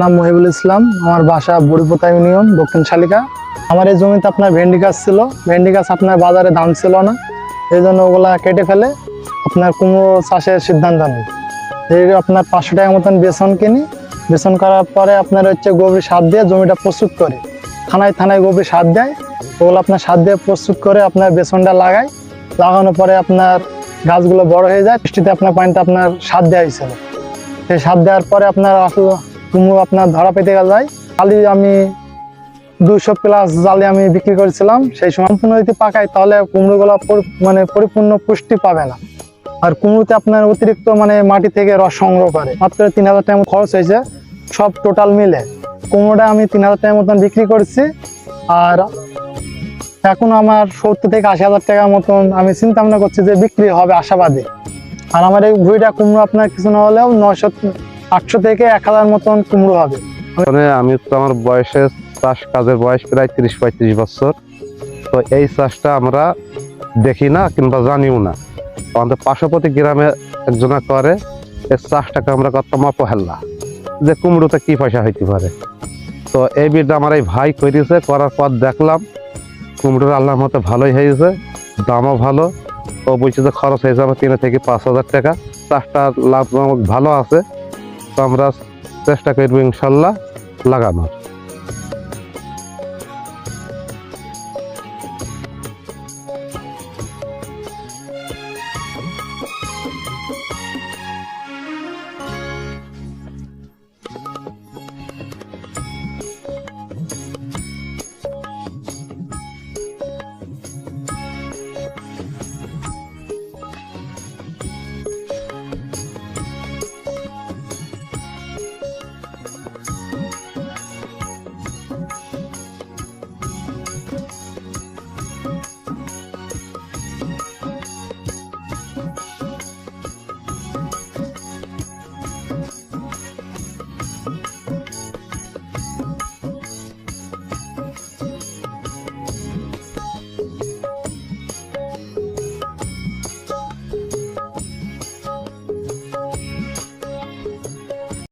নাম মহিবুল ইসলাম, আমার বাসা বড়িপোতা ইউনিয়ন, দক্ষিণ শালিকা। আমার এই জমিতে আপনার ভেন্ডি গাছ ছিল। ভেন্ডি গাছ আপনার বাজারে দাম ছিল না। এই জন্য ওগুলা কেটে ফেলে আপনার কুমড়ো চাষের সিদ্ধান্ত নিই। এই আপনার পাঁচশো টাকা মতন বেসন কিনি। বেসন করার পরে আপনার হচ্ছে গোবর সার দিয়ে জমিটা প্রস্তুত করে। থানায় থানায় গোবর সার দেয়। ওগুলো আপনার সার দিয়ে প্রস্তুত করে আপনার বেসনটা লাগায় লাগানোর পরে আপনার গাছগুলো বড় হয়ে যায়, বৃষ্টিতে আপনার পানিটা আপনার সার দেওয়া হয়েছিল সেই সার দেওয়ার পরে আপনার কুমড়ো আপনার ধরা পেতে যায়। খালি আমি দুশো প্লাস জালে আমি বিক্রি করেছিলাম, সেই সম্পূর্ণ যদি পাকাই, তাহলে কুমড়োগুলো মানে পরিপূর্ণ পুষ্টি পাবে না। আর কুমড়োতে আপনার অতিরিক্ত মানে মাটি থেকে রস সংগ্রহ করে। মাত্র তিন হাজার টাকা খরচ হয়েছে, সব টোটাল মিলে। কুমড়োটা আমি তিন হাজার টাকার মতন বিক্রি করছি, আর এখন আমার সত্তর থেকে আশি হাজার টাকার মতন আমি চিন্তা ভাবনা করছি যে বিক্রি হবে আশাবাদী। আর আমার এই ভুঁড়িটা কুমড়ো আপনার কিছু না হলেও নয়শো, আটশো থেকে এক হাজার মতন কুমড়ো হবে। মানে আমি তো আমার বয়সে চাষ কাজের বয়স প্রায় তিরিশ পঁয়ত্রিশ বছর। তো এই চাষটা আমরা দেখি না কিংবা জানিও না। আমাদের পার্শ্ববর্তী গ্রামে একজনা করে, এই চাষটাকে আমরা করতাম অপহেল্লা যে কুমড়োতে কি পয়সা হইতে পারে। তো এই বিলটা আমার এই ভাই করেছে করার পর দেখলাম কুমড়োর আল্লাহ মতো ভালোই হয়েছে, দামও ভালো। তো বলছে যে খরচ হয়ে যাবে তিন থেকে পাঁচ হাজার টাকা। চাষটা লাভজনক ভালো আছে, তো আমরা চেষ্টা করব ইনশাল্লাহ লাগানোর।